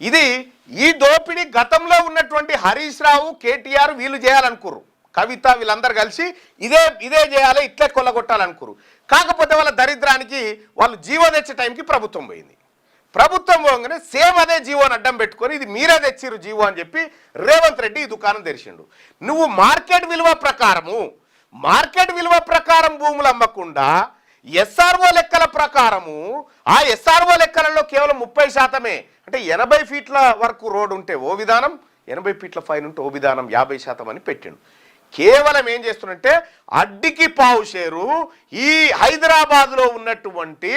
ఇది ఈ దోపిడీ గతంలో ఉన్నటువంటి హరీష్ రావు కేటీఆర్ వీళ్ళు చేయాలనుకుర్రు. కవిత వీళ్ళందరూ కలిసి ఇదే ఇదే చేయాలి ఇట్లే కొల్లగొట్టాలనుకురు కాకపోతే వాళ్ళ దరిద్రానికి వాళ్ళు జీవో తెచ్చే టైంకి ప్రభుత్వం పోయింది. ప్రభుత్వం పోగానే సేమ్ అదే జీవోని అడ్డం పెట్టుకొని ఇది మీరే తెచ్చిర్రు జీవో అని చెప్పి రేవంత్ రెడ్డి ఈ దుకాణం తెరిచిండు. నువ్వు మార్కెట్ విలువ ప్రకారము మార్కెట్ విలువ ప్రకారం భూములు అమ్మకుండా ఎస్ఆర్ఓ లెక్కల ప్రకారము ఆ ఎస్ఆర్ఓ లెక్కలలో కేవలం ముప్పై శాతమే. అంటే ఎనభై ఫీట్ల వరకు రోడ్ ఉంటే ఓ విధానం ఎనభై ఫీట్ల ఫైన్ ఉంటే ఓ విధానం యాభై శాతం అని పెట్టిండు. కేవలం ఏం చేస్తుందంటే అడ్డికి పావు షేరు ఈ హైదరాబాద్లో ఉన్నటువంటి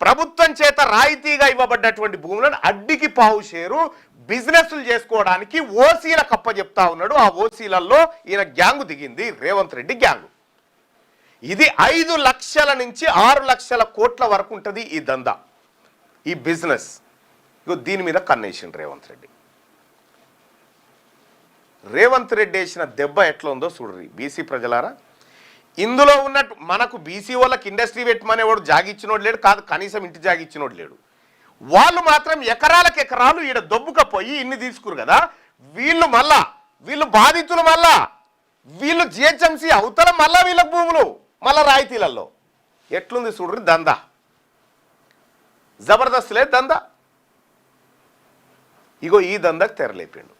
ప్రభుత్వం చేత రాయితీగా ఇవ్వబడ్డటువంటి భూములను అడ్డికి పావు షేరు బిజినెస్లు చేసుకోవడానికి ఓసీల కప్ప చెప్తా ఉన్నాడు. ఆ ఓసీలలో ఈయన గ్యాంగు దిగింది రేవంత్ రెడ్డి గ్యాంగు. ఇది ఐదు లక్షల నుంచి ఆరు లక్షల కోట్ల వరకు ఉంటుంది ఈ దందా. ఈ బిజినెస్. ఇగో దీని మీద కన్నేసిండు రేవంత్ రెడ్డి. రేవంత్ రెడ్డి వేసిన దెబ్బ ఎట్లా ఉందో చూడరి బీసీ ప్రజలారా. ఇందులో ఉన్నట్టు మనకు బీసీ వాళ్ళకి ఇండస్ట్రీ పెట్టమనేవాడు జాగిచ్చినోడు లేడు కాదు కనీసం ఇంటి జాగిచ్చినోడు లేడు. వాళ్ళు మాత్రం ఎకరాలకు ఎకరాలు ఈడ దొబ్బుకపోయి ఇన్ని తీసుకురు కదా. వీళ్ళు మళ్ళా వీళ్ళు బాధితులు మళ్ళా వీళ్ళు జిహెచ్ఎంసీ అవతల మళ్ళా వీళ్ళకి భూములు. మళ్ళీ రాయితీలలో ఎట్లుంది చూడ్రి దందా. జబర్దస్త్ లేదు దందా. ఇగో ఈ దందాకు తెరలేపిండు.